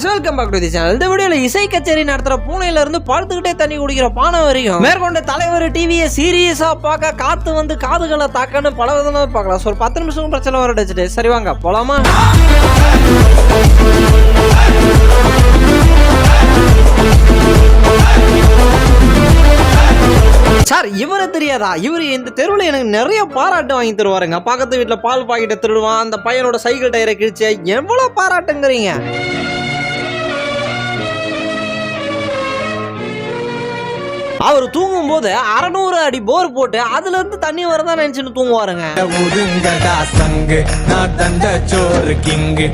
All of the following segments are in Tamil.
Friends welcome back to the channel இந்த வீடியோல இசை கச்சேரி நடத்துற பூனையில இருந்து பார்த்துக்கிட்டே தண்ணி குடிக்கிற பானை வரைக்கும் மேற்கொண்ட தலைவர் டிவியை சீரியஸா பார்க்க காத்து வந்து காதுகளை தாக்கன்னு பல விதமாக பார்க்கலாம். ஸோ ஒரு பத்து நிமிஷம் பிரச்சனை வர வச்சுட்டு சரி வாங்க போலாமா? சார் இவரை தெரியாதா? இவர் இந்த தெருவில் எனக்கு நிறைய பாராட்டு வாங்கி தருவாருங்க. பக்கத்து வீட்டில் பால் பாக்கெட்டை திருடுவான் அந்த பையனோட சைக்கிள் டயரை கிழிச்சு எவ்வளோ பாராட்டுங்கிறீங்க? அவர் தூங்கும் போது அறநூறு அடி போர் போட்டு அதுல இருந்து தண்ணி வரதான் நினைச்சுன்னு தூங்குவாருங்க. கிங்கு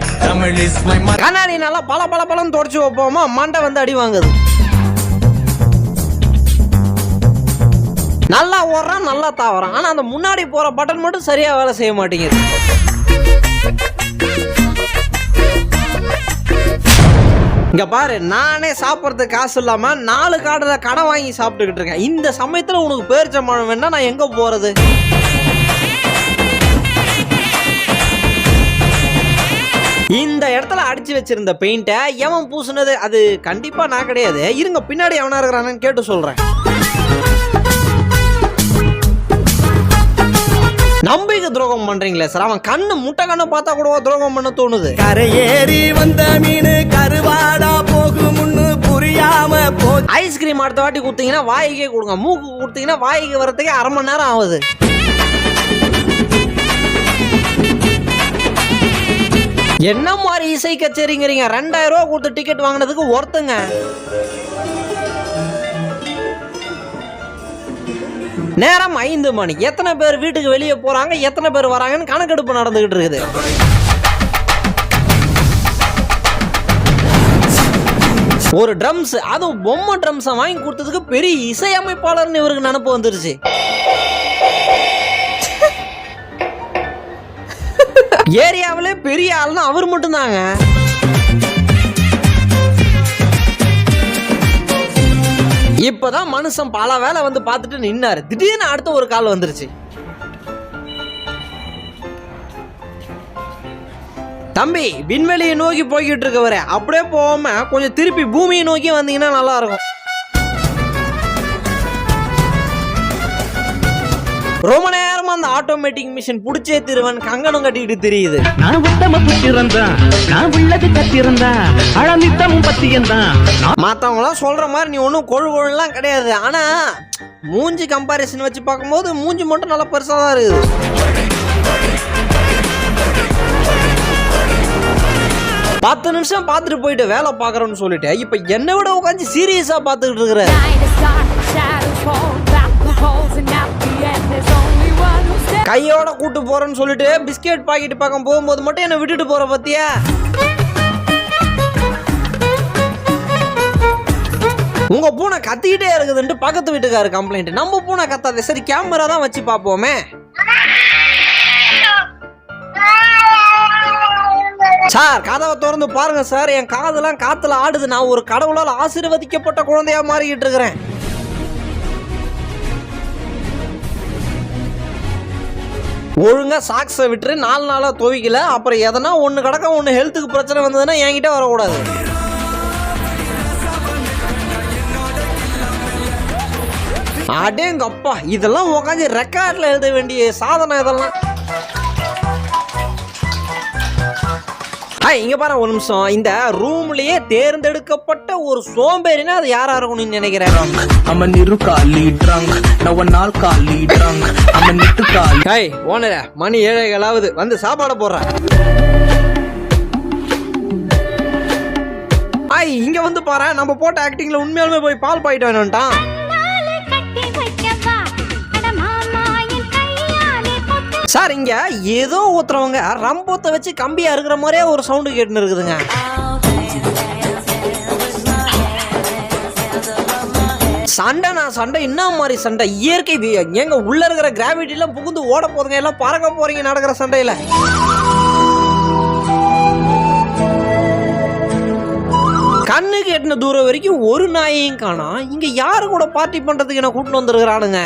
கண்ணாடி நல்லா பல பல பழம் தொடச்சு வைப்போமா மண்டை வந்து அடி வாங்குது. நல்லா ஓடுறான் நல்லா தாவறான் ஆனா அந்த முன்னாடி போற பட்டன் மட்டும் சரியா வேலை செய்ய மாட்டேங்குது. இங்கே பாரு நானே சாப்பிட்றதுக்கு காசு இல்லாமல் நாலு காடில் கடை வாங்கி சாப்பிட்டுக்கிட்டு இருக்கேன். இந்த சமயத்தில் உனக்கு பேரிச்சம்பழம் வேணா நான் எங்கே போகிறது இந்த இடத்துல அடிச்சு வச்சிருந்த பெயிண்ட்டை எவன் பூசுனது? அது கண்டிப்பாக நான் கிடையாது. இருங்க பின்னாடி எவனா இருக்கிறானு கேட்டு சொல்கிறேன் நம்பிக்கை துரோகம் பண்றீங்களே சார். அவன் கண்ணு முட்டை கண்ணு பார்த்தா கூட துரோகம் பண்ண தோணுது. கரையேறி வந்த மீன் கருவாடா போகும் முன்னு புரியாம போ ஐஸ்கிரீம் அடுத்த வாட்டி கொடுத்தீங்கன்னா வாய்க்கே கொடுங்க. மூக்கு கொடுத்தீங்கன்னா வாய்க்கு வரதுக்கே அரை மணி நேரம் ஆகுது. என்ன மாதிரி இசை கச்சேரிங்கிறீங்க? ரெண்டாயிரம் ரூபா கொடுத்து டிக்கெட் வாங்கினதுக்கு ஒருத்தங்க. நேரம் ஐந்து மணி. எத்தனை பேர் வீட்டுக்கு வெளியே போறாங்க எத்தனை பேர் வராங்கன்னு கணக்கெடுப்பு நடந்துகிட்டு இருக்குது. ஒரு ட்ரம்ஸ் அதுவும் பொம்மை ட்ரம்ஸை வாங்கி கொடுத்ததுக்கு பெரிய இசையமைப்பாளர்னு இவருக்கு நினப்பு வந்துருச்சு. ஏரியாவிலே பெரிய ஆள்னா அவர் மட்டும்தாங்க. இப்போதான் மனுஷன் பல வேலை வந்து பார்த்துட்டு நின்னாரு. திடீர்னு அடுத்த ஒரு கால் வந்துருச்சு. தம்பி விண்வெளியை நோக்கி போய்கிட்டு இருக்கவரே அப்படியே போகாம கொஞ்சம் திருப்பி பூமியை நோக்கி வந்தீங்கன்னா நல்லா இருக்கும் ரொம்ப ஆட்டோமேட்டிக் மிஷின் புடிச்சே திருவன் கங்கணம் கட்டிட்டு தெரியுது. நான் உத்தம புத்திரந்தான் நான் உள்ளது கத்திரந்தான் அழமித்தமும் பத்தியந்தான் மற்றவங்களாம் சொல்ற மாதிரி நீ ஒன்றும் கொழு கொழுலாம் கிடையாது. ஆனா மூஞ்சி கம்பாரிசன் வச்சு பார்க்கும்போது மூஞ்சி மட்டும் நல்லா பெருசாக தான் இருக்குது. பத்து நிமிஷம் பார்த்துட்டு போயிட்டு வேலை பார்க்குறோன்னு சொல்லிட்டு இப்போ என்னை விட உட்காந்து சீரியஸாக பார்த்துக்கிட்டு இருக்கிற. கையோட கூட்டு போறேன்னு சொல்லிட்டு பிஸ்கெட் பாக்கெட் பக்கம் போகும்போது மட்டும் என்னை விட்டுட்டு போற பத்தியா? உங்க பூனை கத்திக்கிட்டே இருக்குதுன்ட்டு பக்கத்து வீட்டுக்காரு கம்ப்ளைண்ட் நம்ம பூனை கத்தாது. சரி கேமரா தான் வச்சு பார்ப்போமே. சார் கதவை திறந்து பாருங்க சார். என் காதெல்லாம் காத்துல ஆடுது. நான் ஒரு கடவுளால் ஆசீர்வதிக்கப்பட்ட குழந்தையா மாறிக்கிட்டு இருக்கிறேன். ஒழுங்கா சாக்ஸை விட்டுரு நாலு நாளா துவைக்கல அப்புறம் எதனா ஒன்று கிடக்க ஒன்று ஹெல்த்துக்கு பிரச்சனை வந்ததுன்னா என்கிட்ட வரக்கூடாது. அடேங்கப்பா இதெல்லாம் உட்காந்து ரெக்கார்ட்ல எழுத வேண்டிய சாதனை இதெல்லாம். இங்க பாரு ஒரு நிமிஷம். இந்த ரூம்லயே தேர்ந்தெடுக்கப்பட்ட ஒரு சோம்பேறினா அது யாரா இருக்கணும்னு நினைக்கிறேன்? நிருக்காலி ட்ரங்க். நான் ஒரு நாள் காலி ட்ரங்க். I'm a நிட்டுக்காலி ஹாய் ஓனர மணி ஏழைகளாவது வந்து சாப்பாடு போடுறேன் ஹாய் இங்க வந்து பாரு நம்ம போட்ட ஆக்டிங்ல உண்மையாலுமே போய் பால் பாயிட்டு வேணும்ட்டான் சார் இங்க ஏதோ ஒருத்தரவங்க ரம்பத்தை வச்சு கம்பியா இருக்கிற மாதிரியே ஒரு சவுண்டு கேட்டுன்னு இருக்குதுங்க சண்டை நான் சண்டை என்ன மாதிரி சண்டை? இயற்கை எங்க ஏங்க உள்ள இருக்கிற கிராவிட்டி எல்லாம் புகுந்து ஓட போதுங்க எல்லாம் பறக்க போறீங்க நடக்கிற சண்டையில. கண்ணுக்கு எட்டின தூரம் வரைக்கும் ஒரு நாயையும் காணா இங்க யாரு கூட பார்ட்டி பண்றதுக்கு என்ன கூட்டிட்டு வந்துருக்கிறானுங்க?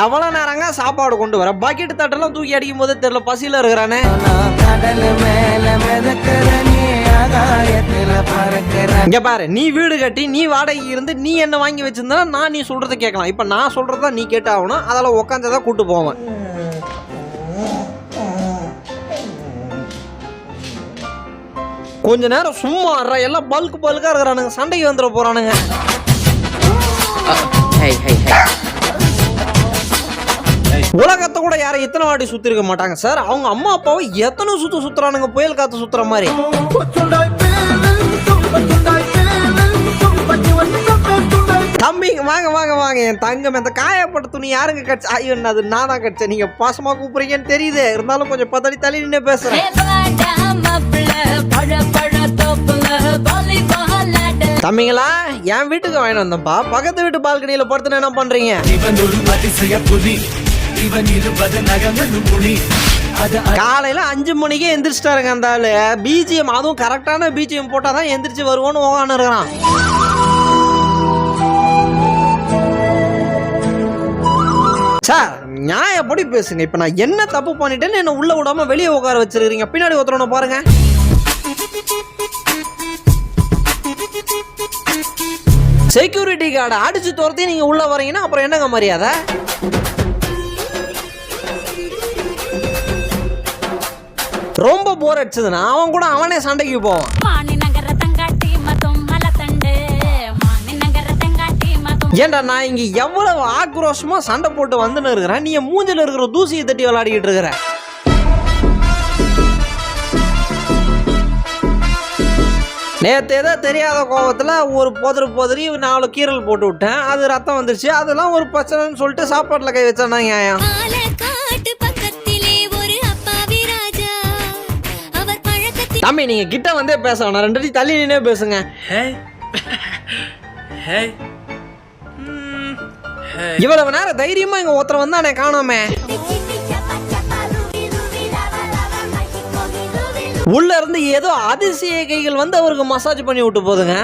எவ்வளவு நேரங்க சாப்பாடு கொண்டு வர? பக்கெட் தட்டெல்லாம் தூக்கி அடிக்கும் போது தெரியல பசியில இருக்கிறானே. நான் நீ இங்க பாரு நீ வீடு கட்டி நீ வாடகை இருந்து நீ என்ன வாங்கி வச்சிருந்தா நான் நீ சொல்றதை கேட்கலாம். இப்ப நான் சொல்றதா நீ கேட்டாகணும் அதில் உட்காந்ததான் கூட்டு போவேன். கொஞ்ச நேரம் சும்மா இருடா, எல்லாம் பல்க் பல்கா இருக்கிறானுங்க சண்டைக்கு வந்துட போறானுங்க. உலகத்தை கூட யாரும் இத்தனை வாட்டி சுத்தி இருக்க மாட்டாங்க. சார் அவங்க அம்மா அப்பாவை எத்தனை சுத்து சுத்துறானுங்க? புயல் காத்து சுத்துற மாதிரி. தம்பிங்க வாங்க வாங்க வாங்க. என் தங்கம் இந்த காயப்பட்ட துணி யாருங்க கட்சி? ஐயோ அது நான் தான் கட்சேன் நீங்க பாசமா கூப்பிடுறீங்கன்னு தெரியுது. இருந்தாலும் கொஞ்சம் பதடி தள்ளி நின்று பேசுறேன். தம்பிங்களா என் வீட்டுக்கு வாங்கிட்டு வந்தேன்ப்பா பக்கத்து வீட்டு பால்கனியில படுத்துன்னு என்ன பண்றீங்க? இவன் இருபது நகங்களும் காலையில அஞ்சு மணிக்கே எந்திரிச்சிட்டாருங்க அந்த ஆளு. பிஜிஎம் அதுவும் கரெக்டான பிஜிஎம் போட்டாதான் எந்திரிச்சு வருவோன்னு உட்காந்து இருக்கிறான். சார் நியாயப்படி பேசுங்க. இப்ப நான் என்ன தப்பு பண்ணிட்டேன்னு என்ன உள்ள விடாம வெளியே உட்கார வச்சிருக்கீங்க பின்னாடி ஒருத்தரவனை பாருங்க. செக்யூரிட்டி கார்டை அடிச்சு துரத்தி நீங்க உள்ள வரீங்கன்னா அப்புறம் என்னங்க மரியாதை? ரொம்ப போர் அடிச்சதுன்னா அவன் கூட அவனே சண்டைக்கு போவான். ஏன்டா நான் இங்க எவ்வளவு ஆக்ரோஷமா சண்டை போட்டு வந்துன்னு இருக்கிறேன். நீ மூஞ்சில இருக்கிற தூசியை தட்டி விளையாடிக்கிட்டு இருக்கிற. நேற்று ஏதோ தெரியாத கோபத்தில் ஒரு போதரு போதறி நாலு கீரல் போட்டு விட்டேன். அது ரத்தம் வந்துருச்சு. அதெல்லாம் ஒரு பிரச்சனைன்னு சொல்லிட்டு சாப்பாட்டில் கை வச்சானா நியாயம்? தம்பி நீங்க கிட்ட வந்தே பேச வேணாம் ரெண்டு அடி தள்ளி நின்னே பேசுங்க. இவ்வளவு நேரம் தைரியமா இங்க ஒருத்தர் வந்தானே காணோமே. உள்ள இருந்து ஏதோ அதிசய கைகள் வந்து அவருக்கு மசாஜ் பண்ணி விட்டு போதுங்க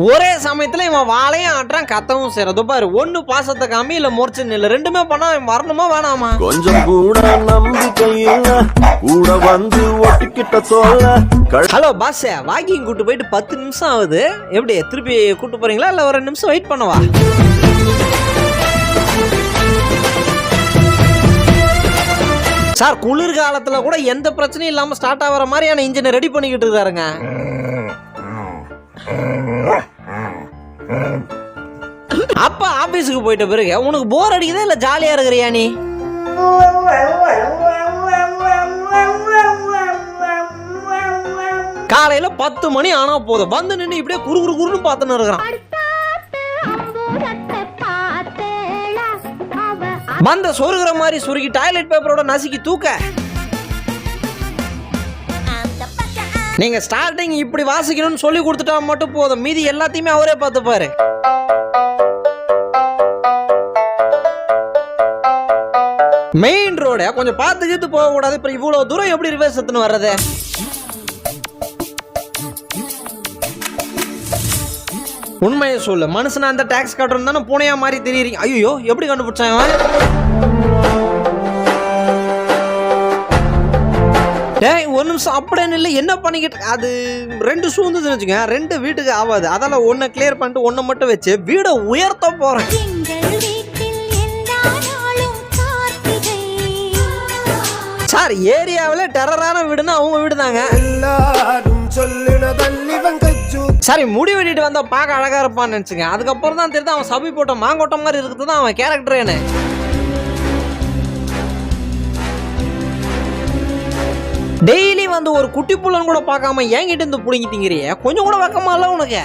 ஒரே சமயத்துல இவன் வாழையும் ஆட்டுறான் கத்தவும் செய்யறது பாரு ஒண்ணு பாசத்தை காமி இல்ல முறைச்சு நில்லு. ரெண்டுமே பண்ணா இவன் வரணுமா வேணாமா? கொஞ்சம் கூட நம்பிக்கை இல்ல. கூட வந்து ஒட்டிக்கிட்ட சொல்ல. ஹலோ பாஸ் வாக்கிங் கூட்டு போயிட்டு பத்து நிமிஷம் ஆகுது. எப்படி திருப்பி கூட்டு போறீங்களா இல்ல ஒரு ரெண்டு நிமிஷம் வெயிட் பண்ணவா? சார் குளிர்காலத்துல கூட எந்த பிரச்சனையும் இல்லாம ஸ்டார்ட் ஆகிற மாதிரியான இன்ஜினை ரெடி பண்ணிக்கிட்டு இருக்காருங்க. அப்பா ஆபீஸுக்கு போயிட்ட பிறகு உனக்கு போர் அடிக்குதா இல்ல ஜாலியா இருக்கிறியா நீ? காலையில பத்து மணி ஆனா போதும். வந்து நின்று இப்படியே குறு குறு குறுன்னு பார்த்துன்னு இருக்கிறான். வந்த சொருகிற மாதிரி சொருகி டாய்லெட் பேப்பரோட நசுக்கி தூக்க. நீங்க ஸ்டார்டிங் இப்படி வாசிக்கணும்னு சொல்லி கொடுத்துட்டா மட்டும் போதும். மீதி எல்லாத்தையுமே அவரே பார்த்துப்பாரு. மெயின் ரோட கொஞ்சம் பார்த்து கீத்து போக கூடாது இப்ப இவ்வளவு தூரம் எப்படி ரிவர்ஸ் எடுத்துன்னு வர்றது? உண்மையை சொல்லு. மனுஷன் அந்த டாக்ஸ் கட்டுறது தானே பூனையா மாதிரி தெரியுறீங்க. ஐயோ எப்படி கண்டுபிடிச்சான் டேய் ஒரு நிமிஷம் அப்படியே இல்லை என்ன பண்ணிக்கிட்டு அது ரெண்டு சூழ்ந்ததுன்னு வச்சுங்க ரெண்டு வீட்டுக்கு ஆகாது அதெல்லாம் ஒன்றை கிளியர் பண்ணிட்டு ஒன்றை மட்டும் வச்சு வீடை உயர்த்த போகிறேன் சார் ஏரியாவில் டெரரான வீடுன்னா அவங்க வீடு தாங்க எல்லாரும் சொல்லுனதல்லிவன் கச்சு சரி முடி வெட்டிட்டு வந்தா பார்க்க அழகா இருப்பான்னு நினச்சிங்க அதுக்கப்புறம் தான் தெரியுது அவன் சபை போட்ட மாங்கோட்டம் மாதிரி இருக்குது தான் அவன் கேரக்டரேன்னு டெய்லி வந்து ஒரு குட்டி புள்ளன் கூட பார்க்காம என்கிட்ட இருந்து பிடிங்கிட்டீங்கிறியே கொஞ்சம் கூட வெக்கமா இல்ல உனக்கு?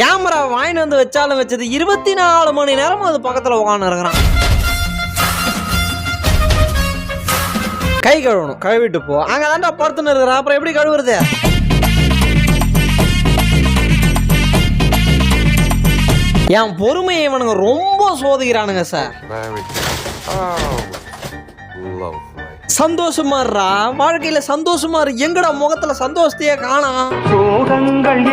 கேமரா வாங்கிட்டு வந்து வச்சாலும் வச்சது இருபத்தி நாலு மணி நேரமும் அது பக்கத்தில் உட்காந்து இருக்கிறான். கை கழுவணும். கழுவிட்டு போ. அங்கே தாண்டா படுத்துன்னு இருக்கிற. அப்புறம் எப்படி கழுவுறது? என் பொறுமையை இவனுங்க ரொம்ப சோதிக்கிறானுங்க சார். சந்தோஷமா இருடா. வாழ்க்கையில சந்தோஷமா இரு. எங்கடா முகத்துல சந்தோஷத்தையே காணோம் சோகங்கள்